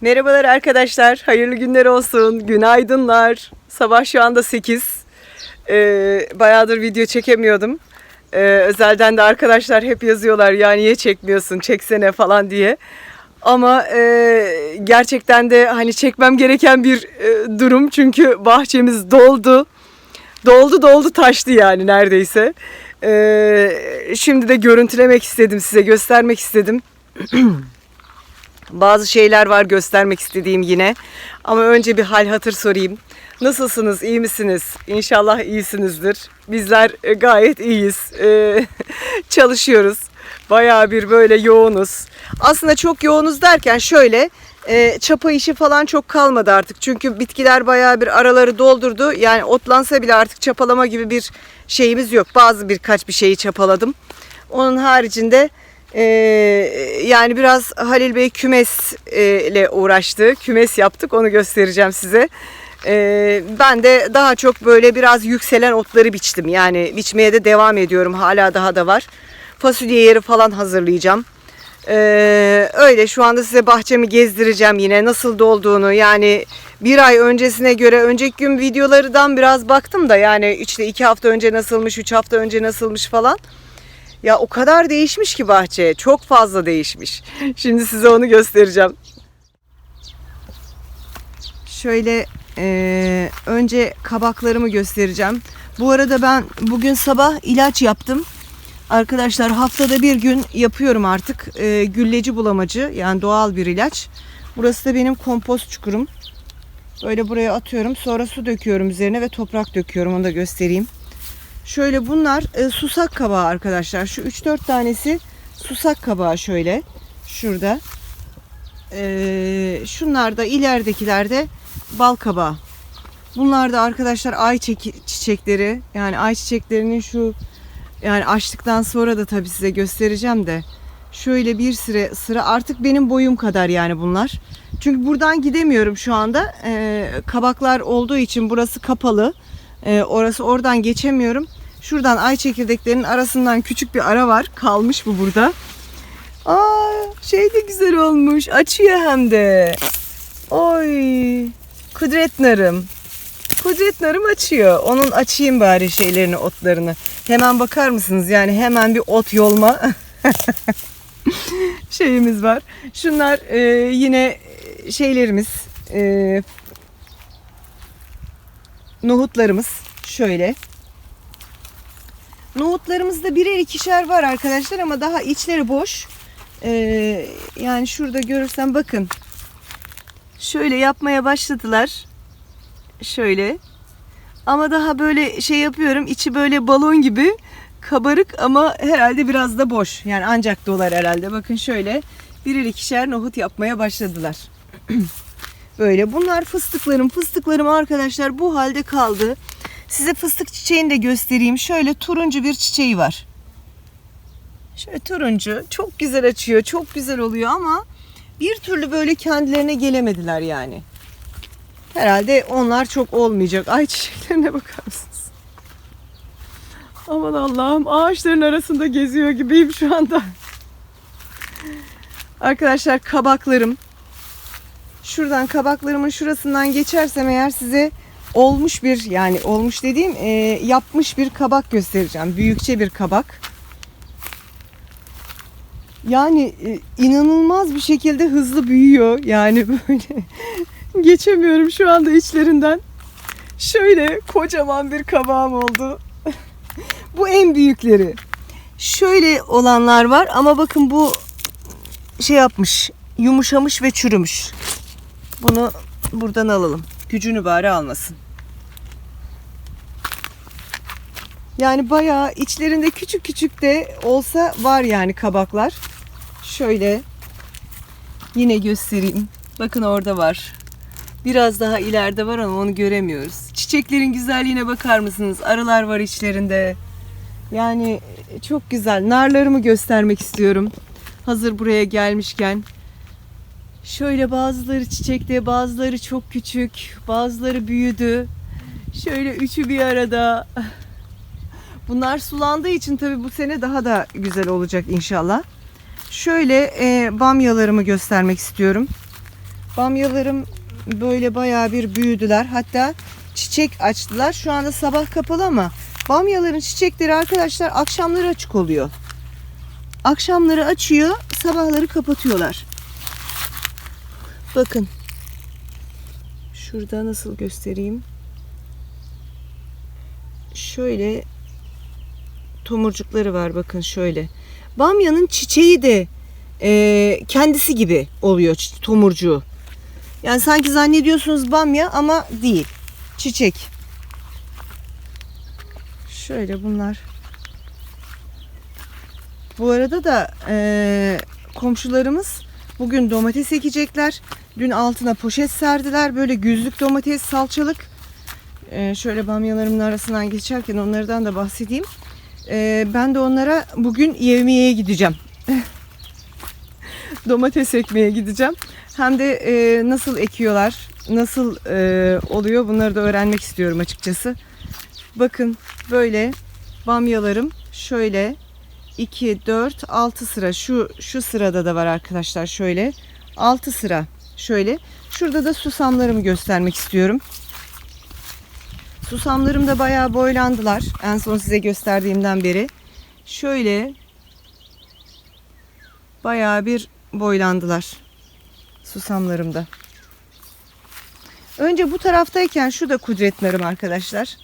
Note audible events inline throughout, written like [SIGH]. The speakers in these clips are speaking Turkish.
Merhabalar arkadaşlar. Hayırlı günler olsun. Günaydınlar. Sabah şu anda 8. Ee, bayağıdır video çekemiyordum. Ee, özelden de arkadaşlar hep yazıyorlar ya niye çekmiyorsun çeksene falan diye. Ama e, gerçekten de hani çekmem gereken bir e, durum çünkü bahçemiz doldu. Doldu doldu taştı yani neredeyse. Ee, şimdi de görüntülemek istedim size göstermek istedim. [CLEARS THROAT] Bazı şeyler var göstermek istediğim yine. Ama önce bir hal hatır sorayım. Nasılsınız? iyi misiniz? İnşallah iyisinizdir. Bizler e, gayet iyiyiz. Ee, [LAUGHS] çalışıyoruz. Bayağı bir böyle yoğunuz. Aslında çok yoğunuz derken şöyle e, çapa işi falan çok kalmadı artık. Çünkü bitkiler bayağı bir araları doldurdu. Yani otlansa bile artık çapalama gibi bir şeyimiz yok. Bazı birkaç bir şeyi çapaladım. Onun haricinde ee, yani biraz Halil Bey kümes e, uğraştı. Kümes yaptık onu göstereceğim size. Ee, ben de daha çok böyle biraz yükselen otları biçtim. Yani biçmeye de devam ediyorum. Hala daha da var. Fasulye yeri falan hazırlayacağım. Ee, öyle şu anda size bahçemi gezdireceğim yine nasıl dolduğunu yani bir ay öncesine göre önceki gün videolardan biraz baktım da yani işte iki hafta önce nasılmış üç hafta önce nasılmış falan. Ya o kadar değişmiş ki bahçe. Çok fazla değişmiş. Şimdi size onu göstereceğim. Şöyle eee, önce kabaklarımı göstereceğim. Bu arada ben bugün sabah ilaç yaptım. Arkadaşlar haftada bir gün yapıyorum artık. Eee, gülleci bulamacı yani doğal bir ilaç. Burası da benim kompost çukurum. Böyle buraya atıyorum. Sonra su döküyorum üzerine ve toprak döküyorum. Onu da göstereyim. Şöyle bunlar e, susak kabağı arkadaşlar. Şu 3-4 tanesi susak kabağı şöyle. Şurada. E, şunlar da ileridekiler de bal kabağı. Bunlar da arkadaşlar ay çiçekleri. Yani ay çiçeklerinin şu yani açtıktan sonra da tabii size göstereceğim de. Şöyle bir sıra sıra artık benim boyum kadar yani bunlar. Çünkü buradan gidemiyorum şu anda. E, kabaklar olduğu için burası kapalı. E, orası oradan geçemiyorum. Şuradan ay çekirdeklerinin arasından küçük bir ara var. Kalmış bu burada. Aa, şey de güzel olmuş. Açıyor hem de. Oy. Kudret narım. Kudret narım açıyor. Onun açayım bari şeylerini, otlarını. Hemen bakar mısınız? Yani hemen bir ot yolma [LAUGHS] şeyimiz var. Şunlar e, yine şeylerimiz. E, nohutlarımız. Şöyle. Nohutlarımızda birer ikişer var arkadaşlar ama daha içleri boş. Ee, yani şurada görürsen bakın. Şöyle yapmaya başladılar. Şöyle. Ama daha böyle şey yapıyorum. içi böyle balon gibi kabarık ama herhalde biraz da boş. Yani ancak dolar herhalde. Bakın şöyle birer ikişer nohut yapmaya başladılar. [CLEARS THROAT] Böyle bunlar fıstıklarım. Fıstıklarım arkadaşlar bu halde kaldı. Size fıstık çiçeğini de göstereyim. Şöyle turuncu bir çiçeği var. Şöyle turuncu. Çok güzel açıyor. Çok güzel oluyor ama bir türlü böyle kendilerine gelemediler yani. Herhalde onlar çok olmayacak. Ay çiçeklerine bakar mısınız? Aman Allah'ım ağaçların arasında geziyor gibiyim şu anda. Arkadaşlar kabaklarım. Şuradan kabaklarımın şurasından geçersem eğer size olmuş bir yani olmuş dediğim e, yapmış bir kabak göstereceğim. Büyükçe bir kabak. Yani e, inanılmaz bir şekilde hızlı büyüyor. Yani böyle [LAUGHS] geçemiyorum şu anda içlerinden. Şöyle kocaman bir kabağım oldu. [LAUGHS] bu en büyükleri. Şöyle olanlar var ama bakın bu şey yapmış. Yumuşamış ve çürümüş. Bunu buradan alalım. Gücünü bari almasın. Yani bayağı içlerinde küçük küçük de olsa var yani kabaklar. Şöyle yine göstereyim. Bakın orada var. Biraz daha ileride var ama onu göremiyoruz. Çiçeklerin güzelliğine bakar mısınız? Arılar var içlerinde. Yani çok güzel. Narlarımı göstermek istiyorum. Hazır buraya gelmişken. Şöyle bazıları çiçekte, bazıları çok küçük, bazıları büyüdü. Şöyle üçü bir arada. Bunlar sulandığı için tabii bu sene daha da güzel olacak inşallah. Şöyle e, bamyalarımı göstermek istiyorum. Bamyalarım böyle bayağı bir büyüdüler. Hatta çiçek açtılar. Şu anda sabah kapalı ama bamyaların çiçekleri arkadaşlar akşamları açık oluyor. Akşamları açıyor, sabahları kapatıyorlar. Bakın. Şurada nasıl göstereyim? Şöyle tomurcukları var bakın şöyle. Bamyanın çiçeği de e, kendisi gibi oluyor tomurcuğu. Yani sanki zannediyorsunuz bamya ama değil. Çiçek. Şöyle bunlar. Bu arada da e, komşularımız bugün domates ekecekler. Dün altına poşet serdiler. Böyle güzlük domates salçalık. E, şöyle bamyalarımın arasından geçerken onlardan da bahsedeyim. E, ben de onlara bugün yevmiyeye gideceğim. [LAUGHS] domates ekmeye gideceğim. Hem de e, nasıl ekiyorlar, nasıl e, oluyor bunları da öğrenmek istiyorum açıkçası. Bakın böyle bamyalarım şöyle 2, 4, 6 sıra. Şu şu sırada da var arkadaşlar şöyle. 6 sıra şöyle. Şurada da susamlarımı göstermek istiyorum. Susamlarım da bayağı boylandılar. En son size gösterdiğimden beri. Şöyle bayağı bir boylandılar. Susamlarım da. Önce bu taraftayken şu da kudretlerim arkadaşlar.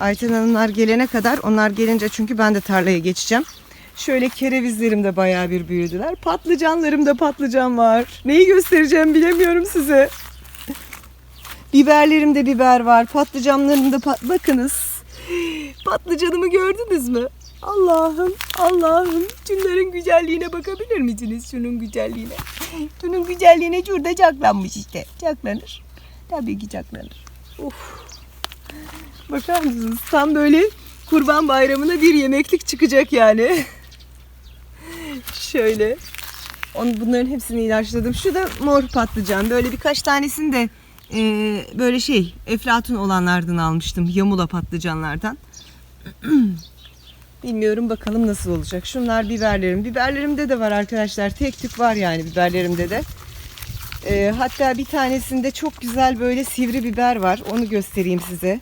Ayten Hanımlar gelene kadar onlar gelince çünkü ben de tarlaya geçeceğim. Şöyle kerevizlerim de bayağı bir büyüdüler. Patlıcanlarım da patlıcan var. Neyi göstereceğim bilemiyorum size. Biberlerimde biber var. Patlıcanlarımda pat bakınız. Patlıcanımı gördünüz mü? Allah'ım, Allah'ım. Şunların güzelliğine bakabilir misiniz? Şunun güzelliğine. Şunun güzelliğine şurada caklanmış işte. Caklanır. Tabii ki caklanır. Of. Bakar mısınız? Tam böyle kurban bayramına bir yemeklik çıkacak yani. Şöyle. Onu, bunların hepsini ilaçladım. Şu da mor patlıcan. Böyle birkaç tanesini de e, böyle şey eflatun olanlardan almıştım. Yamula patlıcanlardan. [CLEARS THROAT] Bilmiyorum bakalım nasıl olacak. Şunlar biberlerim. Biberlerimde de var arkadaşlar. Tek tük var yani biberlerimde de. E, hatta bir tanesinde çok güzel böyle sivri biber var. Onu göstereyim size.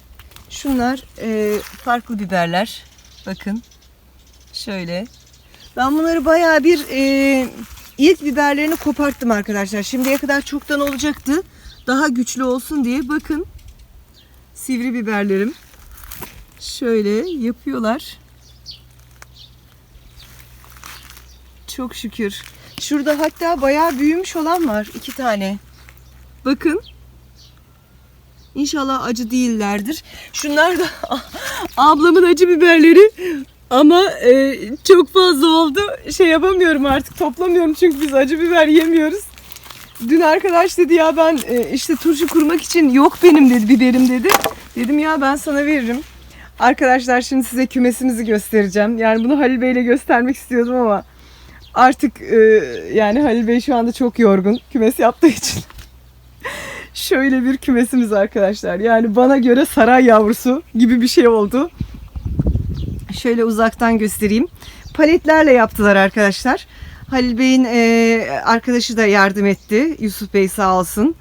Şunlar e, farklı biberler. Bakın. Şöyle. Ben bunları bayağı bir e, ilk biberlerini koparttım arkadaşlar. Şimdiye kadar çoktan olacaktı. Daha güçlü olsun diye bakın. Sivri biberlerim. Şöyle yapıyorlar. Çok şükür. Şurada hatta bayağı büyümüş olan var. iki tane. Bakın. İnşallah acı değillerdir. Şunlar da [LAUGHS] ablamın acı biberleri. Ama e, çok fazla oldu. Şey yapamıyorum artık toplamıyorum çünkü biz acı biber yemiyoruz. Dün arkadaş dedi ya ben e, işte turşu kurmak için yok benim dedi biberim dedi. Dedim ya ben sana veririm. Arkadaşlar şimdi size kümesimizi göstereceğim. Yani bunu Halil Bey'le göstermek istiyordum ama artık e, yani Halil Bey şu anda çok yorgun kümes yaptığı için. Şöyle bir kümesimiz arkadaşlar. Yani bana göre saray yavrusu gibi bir şey oldu. Şöyle uzaktan göstereyim. Paletlerle yaptılar arkadaşlar. Halil Bey'in e, arkadaşı da yardım etti. Yusuf Bey sağ olsun.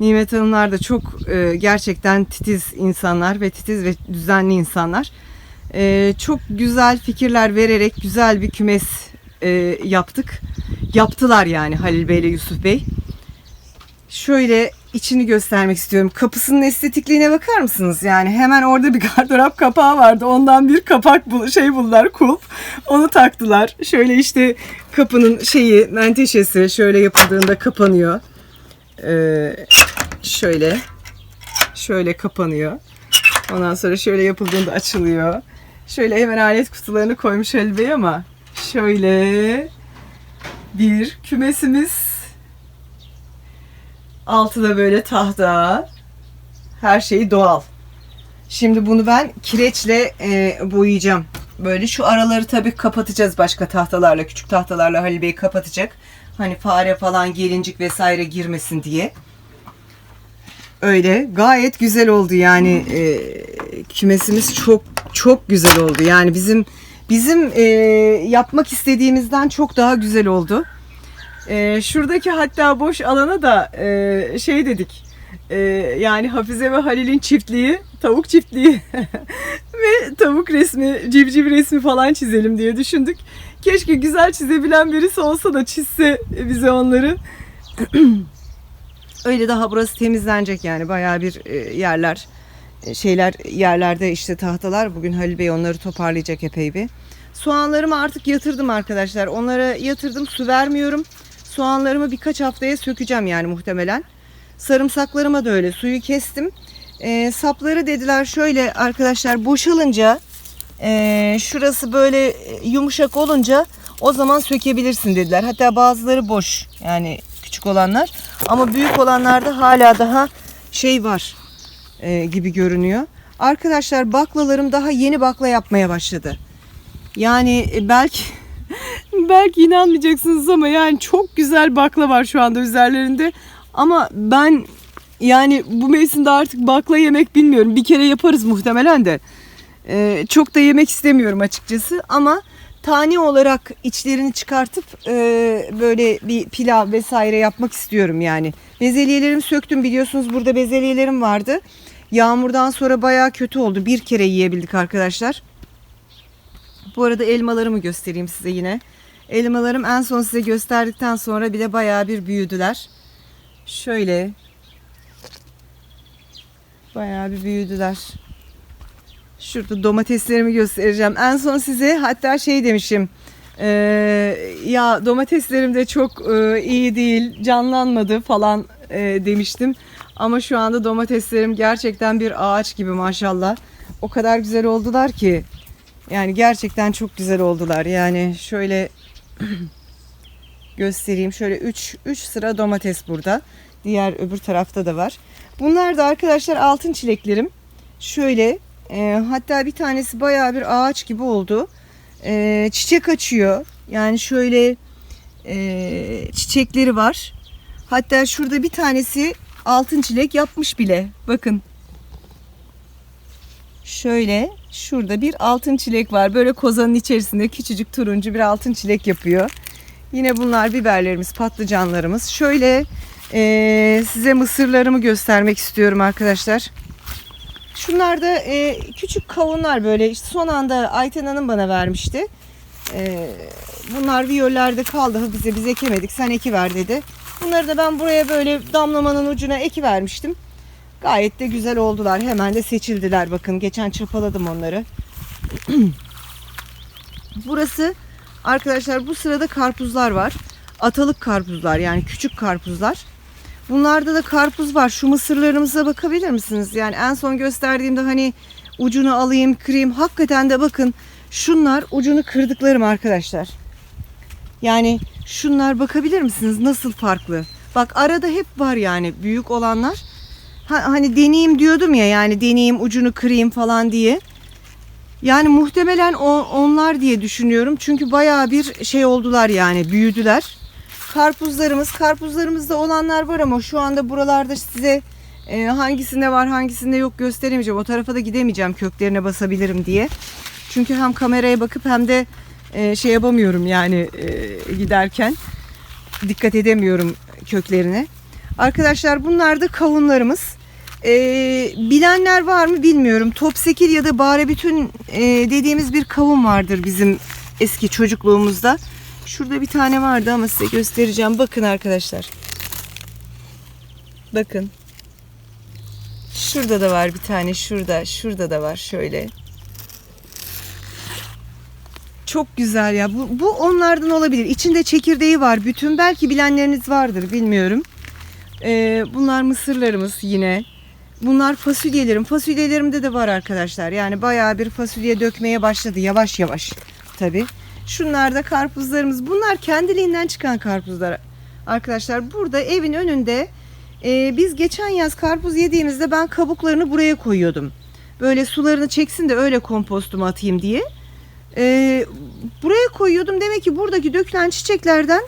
Nimet Hanımlar da çok e, gerçekten titiz insanlar ve titiz ve düzenli insanlar. E, çok güzel fikirler vererek güzel bir kümes e, yaptık. Yaptılar yani Halil Bey ile Yusuf Bey. Şöyle içini göstermek istiyorum. Kapısının estetikliğine bakar mısınız? Yani hemen orada bir [LAUGHS] gardırop kapağı vardı. Ondan bir kapak bul şey buldular kulp. Onu taktılar. Şöyle işte kapının şeyi menteşesi şöyle yapıldığında kapanıyor. Ee, şöyle şöyle kapanıyor. Ondan sonra şöyle yapıldığında açılıyor. Şöyle hemen alet kutularını koymuş Ali Bey ama şöyle bir kümesimiz Altı da böyle tahta. Her şeyi doğal. Şimdi bunu ben kireçle e, boyayacağım. Böyle şu araları tabii kapatacağız başka tahtalarla, küçük tahtalarla Halil Bey kapatacak. Hani fare falan gelincik vesaire girmesin diye. Öyle gayet güzel oldu yani e, kümesimiz çok çok güzel oldu. Yani bizim bizim e, yapmak istediğimizden çok daha güzel oldu. Ee, şuradaki hatta boş alana da e, şey dedik. E, yani Hafize ve Halil'in çiftliği, tavuk çiftliği [LAUGHS] ve tavuk resmi, civciv resmi falan çizelim diye düşündük. Keşke güzel çizebilen birisi olsa da çizse bize onları. [CLEARS THROAT] Öyle daha burası temizlenecek yani bayağı bir e, yerler e, şeyler yerlerde işte tahtalar. Bugün Halil Bey onları toparlayacak epey bir. Soğanlarımı artık yatırdım arkadaşlar. Onlara yatırdım su vermiyorum. Soğanlarımı birkaç haftaya sökeceğim yani muhtemelen. Sarımsaklarıma da öyle suyu kestim. E, sapları dediler şöyle arkadaşlar boşalınca e, şurası böyle yumuşak olunca o zaman sökebilirsin dediler. Hatta bazıları boş yani küçük olanlar ama büyük olanlarda hala daha şey var e, gibi görünüyor. Arkadaşlar baklalarım daha yeni bakla yapmaya başladı. Yani e, belki [LAUGHS] belki inanmayacaksınız ama yani çok güzel bakla var şu anda üzerlerinde. Ama ben yani bu mevsimde artık bakla yemek bilmiyorum. Bir kere yaparız muhtemelen de. Ee, çok da yemek istemiyorum açıkçası ama tane olarak içlerini çıkartıp e, böyle bir pilav vesaire yapmak istiyorum yani. Bezelyelerimi söktüm biliyorsunuz burada bezelyelerim vardı. Yağmurdan sonra bayağı kötü oldu. Bir kere yiyebildik arkadaşlar. Bu arada elmalarımı göstereyim size yine. Elmalarım en son size gösterdikten sonra bile bayağı bir büyüdüler. Şöyle. Bayağı bir büyüdüler. Şurada domateslerimi göstereceğim. En son size hatta şey demişim. Ee, ya domateslerim de çok e, iyi değil, canlanmadı falan e, demiştim. Ama şu anda domateslerim gerçekten bir ağaç gibi maşallah. O kadar güzel oldular ki. Yani gerçekten çok güzel oldular. Yani şöyle [CLEARS THROAT] göstereyim. Şöyle 3 3 sıra domates burada. Diğer öbür tarafta da var. Bunlar da arkadaşlar altın çileklerim. Şöyle e, hatta bir tanesi bayağı bir ağaç gibi oldu. E, çiçek açıyor. Yani şöyle e, çiçekleri var. Hatta şurada bir tanesi altın çilek yapmış bile. Bakın. Şöyle şurada bir altın çilek var. Böyle kozanın içerisinde küçücük turuncu bir altın çilek yapıyor. Yine bunlar biberlerimiz, patlıcanlarımız. Şöyle e, size mısırlarımı göstermek istiyorum arkadaşlar. Şunlar da e, küçük kavunlar böyle işte son anda Ayten Hanım bana vermişti. E, bunlar viyollerde kaldı bize biz ekemedik sen ekiver dedi. Bunları da ben buraya böyle damlamanın ucuna eki vermiştim. Gayet de güzel oldular. Hemen de seçildiler. Bakın geçen çapaladım onları. [CLEARS THROAT] Burası arkadaşlar bu sırada karpuzlar var. Atalık karpuzlar yani küçük karpuzlar. Bunlarda da karpuz var. Şu mısırlarımıza bakabilir misiniz? Yani en son gösterdiğimde hani ucunu alayım kırayım. Hakikaten de bakın şunlar ucunu kırdıklarım arkadaşlar. Yani şunlar bakabilir misiniz nasıl farklı? Bak arada hep var yani büyük olanlar. Ha, hani deneyeyim diyordum ya yani deneyeyim ucunu kırayım falan diye. Yani muhtemelen o, onlar diye düşünüyorum. Çünkü bayağı bir şey oldular yani büyüdüler. Karpuzlarımız, karpuzlarımızda olanlar var ama şu anda buralarda size e, hangisinde var hangisinde yok gösteremeyeceğim. O tarafa da gidemeyeceğim köklerine basabilirim diye. Çünkü hem kameraya bakıp hem de e, şey yapamıyorum yani e, giderken. Dikkat edemiyorum köklerine. Arkadaşlar bunlar da kavunlarımız. Ee, bilenler var mı bilmiyorum. Topsekil ya da bare bütün e, dediğimiz bir kavun vardır bizim eski çocukluğumuzda. Şurada bir tane vardı ama size göstereceğim. Bakın arkadaşlar. Bakın. Şurada da var bir tane. Şurada. Şurada da var. Şöyle. Çok güzel ya. Bu, bu onlardan olabilir. İçinde çekirdeği var. Bütün belki bilenleriniz vardır. Bilmiyorum. Ee, bunlar mısırlarımız yine. Bunlar fasulyelerim. Fasulyelerimde de var arkadaşlar. Yani bayağı bir fasulye dökmeye başladı. Yavaş yavaş tabii. Şunlar da karpuzlarımız. Bunlar kendiliğinden çıkan karpuzlar. Arkadaşlar burada evin önünde e, biz geçen yaz karpuz yediğimizde ben kabuklarını buraya koyuyordum. Böyle sularını çeksin de öyle kompostumu atayım diye. E, buraya koyuyordum. Demek ki buradaki dökülen çiçeklerden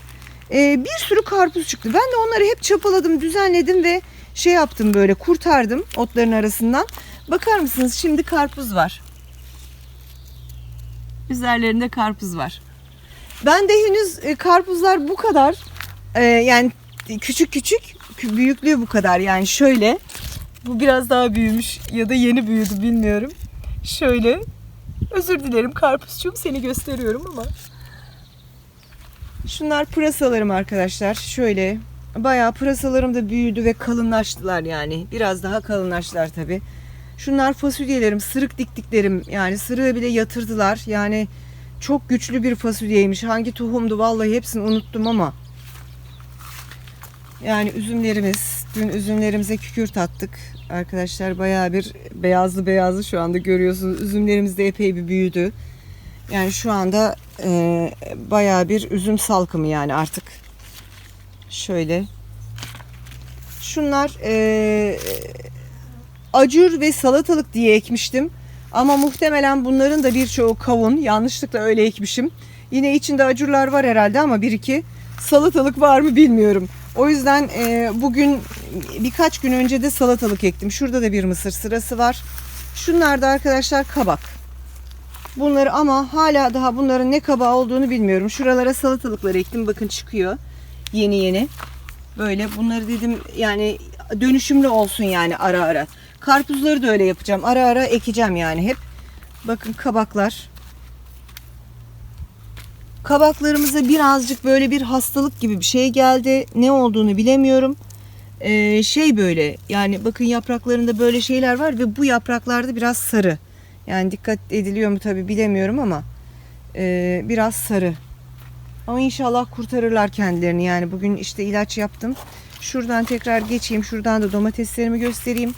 e, bir sürü karpuz çıktı. Ben de onları hep çapaladım, düzenledim ve şey yaptım böyle kurtardım otların arasından. Bakar mısınız şimdi karpuz var. Üzerlerinde karpuz var. Ben de henüz e, karpuzlar bu kadar Ee, yani küçük küçük kü- büyüklüğü bu kadar yani şöyle. Bu biraz daha büyümüş ya da yeni büyüdü bilmiyorum. Şöyle. Özür dilerim karpuzcuğum seni gösteriyorum ama. Şunlar pırasalarım arkadaşlar. Şöyle bayağı pırasalarım da büyüdü ve kalınlaştılar yani. Biraz daha kalınlaştılar tabi. Şunlar fasulyelerim, sırık diktiklerim. Yani sırığı bile yatırdılar. Yani çok güçlü bir fasulyeymiş. Hangi tohumdu vallahi hepsini unuttum ama. Yani üzümlerimiz, dün üzümlerimize kükürt attık. Arkadaşlar bayağı bir beyazlı beyazlı şu anda görüyorsunuz. Üzümlerimiz de epey bir büyüdü. Yani şu anda e, bayağı bir üzüm salkımı yani artık. Şöyle. Şunlar e, acur ve salatalık diye ekmiştim. Ama muhtemelen bunların da birçoğu kavun. Yanlışlıkla öyle ekmişim. Yine içinde acurlar var herhalde ama bir iki salatalık var mı bilmiyorum. O yüzden e, bugün birkaç gün önce de salatalık ektim. Şurada da bir mısır sırası var. Şunlar da arkadaşlar kabak. Bunları ama hala daha bunların ne kabağı olduğunu bilmiyorum. Şuralara salatalıkları ektim. Bakın çıkıyor. Yeni yeni. Böyle bunları dedim yani dönüşümlü olsun yani ara ara. Karpuzları da öyle yapacağım. Ara ara ekeceğim yani hep. Bakın kabaklar. Kabaklarımıza birazcık böyle bir hastalık gibi bir şey geldi. Ne olduğunu bilemiyorum. Ee, şey böyle yani bakın yapraklarında böyle şeyler var ve bu yapraklarda biraz sarı. Yani dikkat ediliyor mu tabi bilemiyorum ama e, biraz sarı. Ama inşallah kurtarırlar kendilerini. Yani bugün işte ilaç yaptım. Şuradan tekrar geçeyim. Şuradan da domateslerimi göstereyim.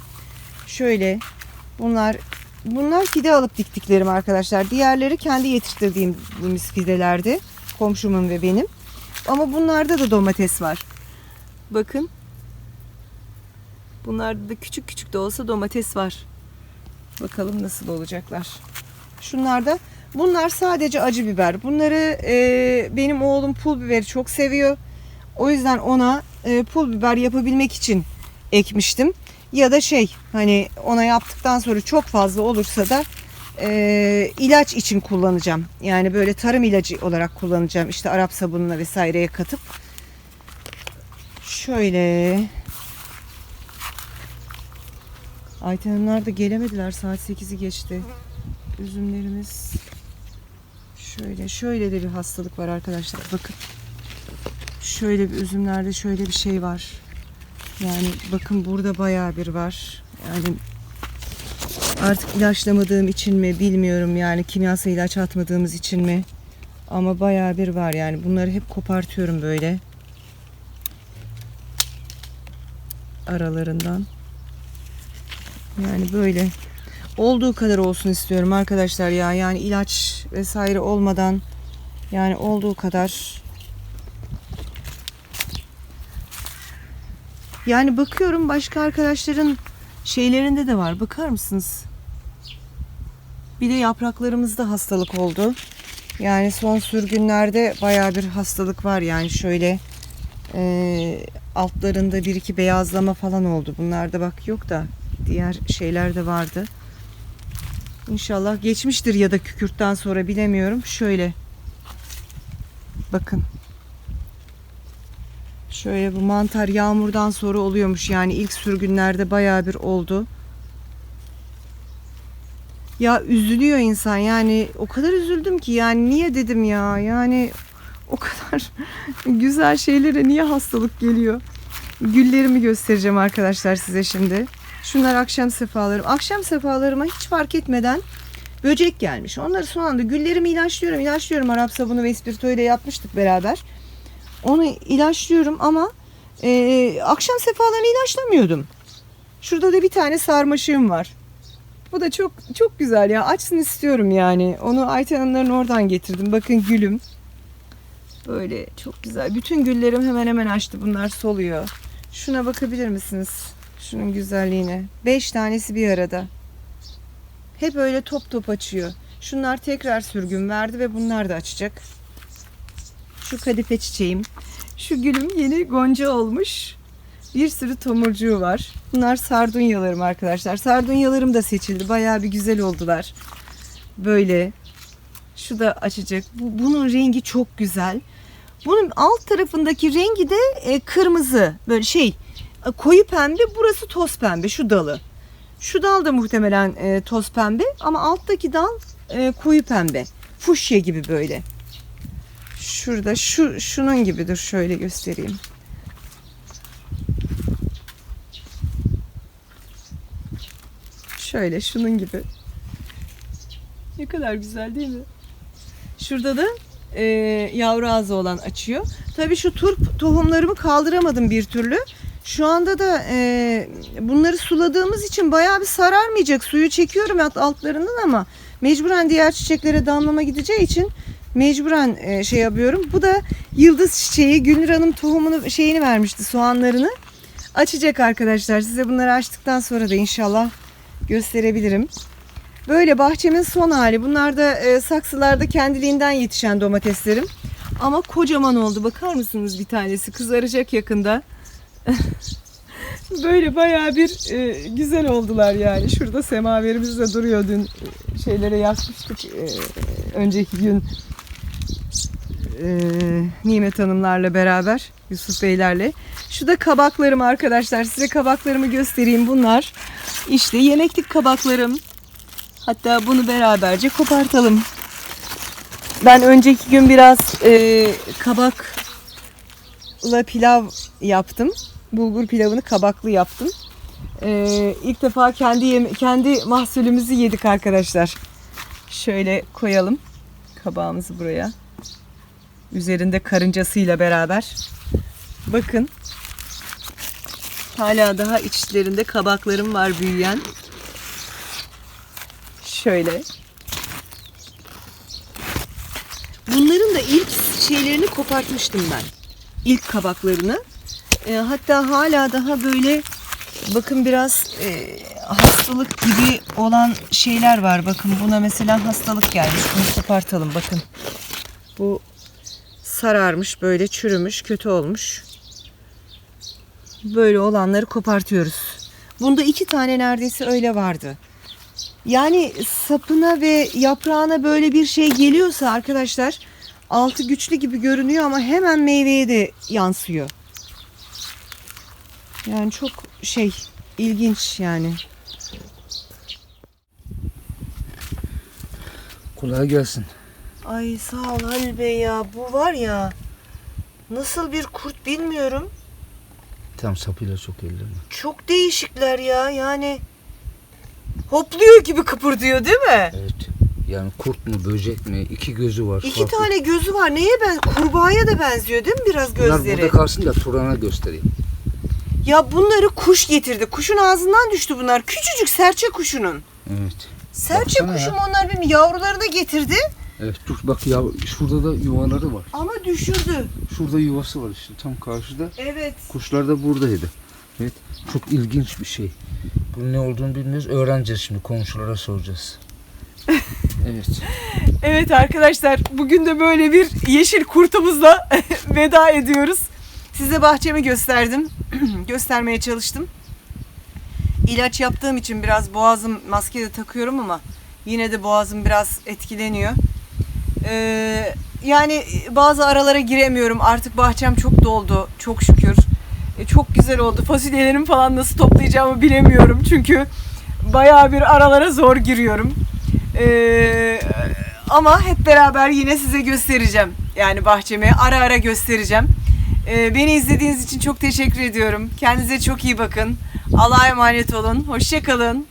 Şöyle bunlar bunlar fide alıp diktiklerim arkadaşlar. Diğerleri kendi yetiştirdiğim bu fidelerdi. Komşumun ve benim. Ama bunlarda da domates var. Bakın. Bunlarda da küçük küçük de olsa domates var. Bakalım nasıl olacaklar. Şunlar da bunlar sadece acı biber. Bunları e, benim oğlum pul biberi çok seviyor. O yüzden ona e, pul biber yapabilmek için ekmiştim. Ya da şey hani ona yaptıktan sonra çok fazla olursa da e, ilaç için kullanacağım. Yani böyle tarım ilacı olarak kullanacağım. İşte Arap sabununa vesaireye katıp. Şöyle Ayten Hanımlar da gelemediler. Saat 8'i geçti. Üzümlerimiz şöyle şöyle de bir hastalık var arkadaşlar. Bakın. Şöyle bir üzümlerde şöyle bir şey var. Yani bakın burada bayağı bir var. Yani artık ilaçlamadığım için mi bilmiyorum yani kimyasal ilaç atmadığımız için mi? Ama bayağı bir var yani bunları hep kopartıyorum böyle. Aralarından. Yani böyle olduğu kadar olsun istiyorum arkadaşlar ya. Yani ilaç vesaire olmadan yani olduğu kadar yani bakıyorum başka arkadaşların şeylerinde de var. Bakar mısınız? Bir de yapraklarımızda hastalık oldu. Yani son sürgünlerde baya bir hastalık var. Yani şöyle e, altlarında bir iki beyazlama falan oldu. Bunlarda bak yok da diğer şeyler de vardı. İnşallah geçmiştir ya da kükürtten sonra bilemiyorum. Şöyle. Bakın. Şöyle bu mantar yağmurdan sonra oluyormuş. Yani ilk sürgünlerde bayağı bir oldu. Ya üzülüyor insan yani o kadar üzüldüm ki yani niye dedim ya yani o kadar [LAUGHS] güzel şeylere niye hastalık geliyor. Güllerimi göstereceğim arkadaşlar size şimdi. Şunlar akşam sefalarım. Akşam sefalarıma hiç fark etmeden böcek gelmiş. Onları son anda güllerimi ilaçlıyorum. ilaçlıyorum Arap sabunu ve ispirto ile yapmıştık beraber. Onu ilaçlıyorum ama e, akşam sefalarını ilaçlamıyordum. Şurada da bir tane sarmaşığım var. Bu da çok çok güzel ya. Açsın istiyorum yani. Onu Ayten Hanımların oradan getirdim. Bakın gülüm. Böyle çok güzel. Bütün güllerim hemen hemen açtı. Bunlar soluyor. Şuna bakabilir misiniz? Şunun güzelliğine. Beş tanesi bir arada. Hep öyle top top açıyor. Şunlar tekrar sürgün verdi ve bunlar da açacak. Şu kadife çiçeğim. Şu gülüm yeni gonca olmuş. Bir sürü tomurcuğu var. Bunlar sardunyalarım arkadaşlar. Sardunyalarım da seçildi. Bayağı bir güzel oldular. Böyle. Şu da açacak. Bu, bunun rengi çok güzel. Bunun alt tarafındaki rengi de e, kırmızı. Böyle şey koyu pembe. Burası toz pembe şu dalı. Şu dal da muhtemelen e, toz pembe ama alttaki dal e, koyu pembe. Fuşya gibi böyle. Şurada şu şunun gibidir şöyle göstereyim. Şöyle şunun gibi. Ne kadar güzel değil mi? Şurada da e, yavru ağzı olan açıyor. Tabii şu turp tohumlarımı kaldıramadım bir türlü. Şu anda da e, bunları suladığımız için bayağı bir sararmayacak. Suyu çekiyorum alt- altlarından ama mecburen diğer çiçeklere damlama gideceği için mecburen e, şey yapıyorum. Bu da yıldız çiçeği. Gülnur Hanım tohumunu şeyini vermişti soğanlarını. Açacak arkadaşlar. Size bunları açtıktan sonra da inşallah gösterebilirim. Böyle bahçemin son hali. Bunlar da e, saksılarda kendiliğinden yetişen domateslerim. Ama kocaman oldu. Bakar mısınız bir tanesi? Kızaracak yakında. [LAUGHS] Böyle bayağı bir e, güzel oldular yani. Şurada semaverimiz de duruyor. Dün şeylere yakmıştık. e, önceki gün e, Nimet Hanımlarla beraber. Yusuf Beylerle. Şu da kabaklarım arkadaşlar. Size kabaklarımı göstereyim. Bunlar işte yemeklik kabaklarım. Hatta bunu beraberce kopartalım. Ben önceki gün biraz e, kabakla pilav yaptım. Bulgur pilavını kabaklı yaptım. E, ilk defa kendi yeme- kendi mahsulümüzü yedik arkadaşlar. Şöyle koyalım kabağımızı buraya. Üzerinde karıncasıyla beraber. Bakın. Hala daha içlerinde kabaklarım var büyüyen. Şöyle. Bunların da ilk şeylerini kopartmıştım ben. İlk kabaklarını. E, hatta hala daha böyle bakın biraz e, hastalık gibi olan şeyler var. Bakın buna mesela hastalık gelmiş. Bunu kopartalım bakın. Bu sararmış böyle çürümüş kötü olmuş. Böyle olanları kopartıyoruz. Bunda iki tane neredeyse öyle vardı. Yani sapına ve yaprağına böyle bir şey geliyorsa arkadaşlar altı güçlü gibi görünüyor ama hemen meyveye de yansıyor. Yani çok şey ilginç yani. Kolay gelsin. Ay sağ ol Halil Bey ya bu var ya nasıl bir kurt bilmiyorum. Tam sapıyla çok ellerine. Çok değişikler ya yani hopluyor gibi kıpırdıyor değil mi? Evet. Yani kurt mu böcek mi? İki gözü var. İki farklı. tane gözü var. Neye ben? Kurbağaya da benziyor değil mi biraz Bunlar gözleri? burada kalsın da Turan'a göstereyim. Ya bunları kuş getirdi. Kuşun ağzından düştü bunlar. Küçücük serçe kuşunun. Evet. Serçe Baksana kuşum ya. onlar benim yavrularını getirdi Evet dur bak ya şurada da yuvaları var. ama düşürdü. Şurada yuvası var işte tam karşıda. Evet. Kuşlar da buradaydı. Evet. Çok ilginç bir şey. Bunun ne olduğunu bilmiyoruz. Öğreneceğiz şimdi. Komşulara soracağız. [LAUGHS] evet. Evet arkadaşlar bugün de böyle bir yeşil kurtumuzla [LAUGHS] veda ediyoruz. Size bahçemi gösterdim. [CLEARS THROAT] Göstermeye çalıştım. İlaç yaptığım için biraz boğazım maske de takıyorum ama yine de boğazım biraz etkileniyor. Ee, yani bazı aralara giremiyorum. Artık bahçem çok doldu. Çok şükür. E, çok güzel oldu. Fasulyelerimi falan nasıl toplayacağımı bilemiyorum. Çünkü bayağı bir aralara zor giriyorum. Ee, ama hep beraber yine size göstereceğim. Yani bahçemi ara ara göstereceğim. Ee, beni izlediğiniz için çok teşekkür ediyorum. Kendinize çok iyi bakın. Allah'a emanet olun. Hoşçakalın.